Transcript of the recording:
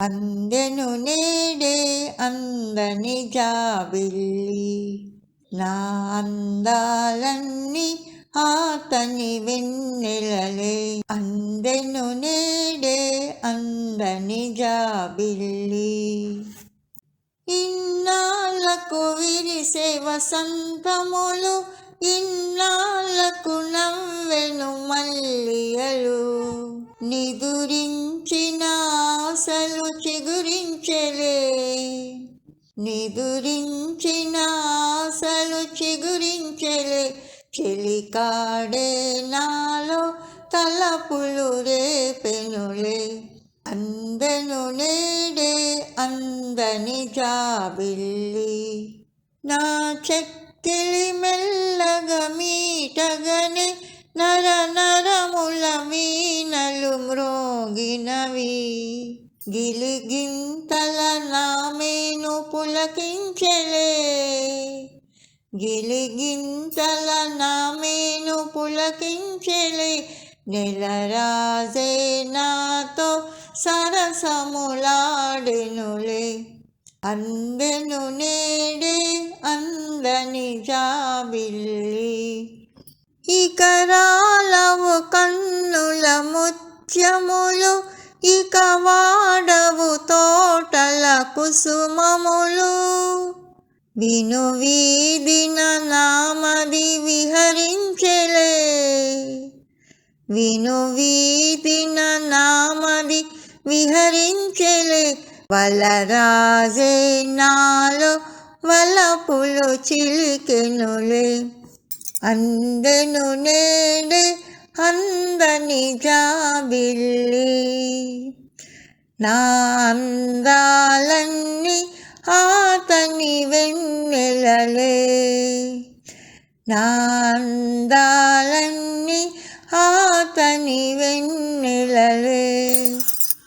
అందెను నేడే అందని జాబిల్లి నా అందాలన్నీ ఆతని వెన్నెలలే. అందెను నేడే అందని జాబిల్లి ఇన్నాళ్ళకు విరిసే వసంతములు ఇన్నాళ్ళకు నవ్వెను మల్లియలు. నిదు ఆశలు చిగురించలే నిదురించిన ఆశలు చిగురించలే చెలికాడే నాలో తలపులు రేపెనులే. అందను నేడే అందని జాబిల్లి. నా చెక్కిలి మెల్లగ మీటగనే గిలిగింతల నామేను పులకించలే గిలిగింతల నామేను పులకించలే నెలరాజే నాతో సరసములాడెనులే. అందెను నేడే అందని జాబిల్లి. ఇకరాలవు కన్నుల ముత్యములు కుసుమములు విను వీధిన నామది విహరించలే. విను వీధిన నామది విహరించెలే. వలరాజే నాలో వలపులు చిలికెనులే. అందెను నేడే అందని జాబిల్లి. నా అందాల నా అందాలన్నీ ఆతని వెన్నె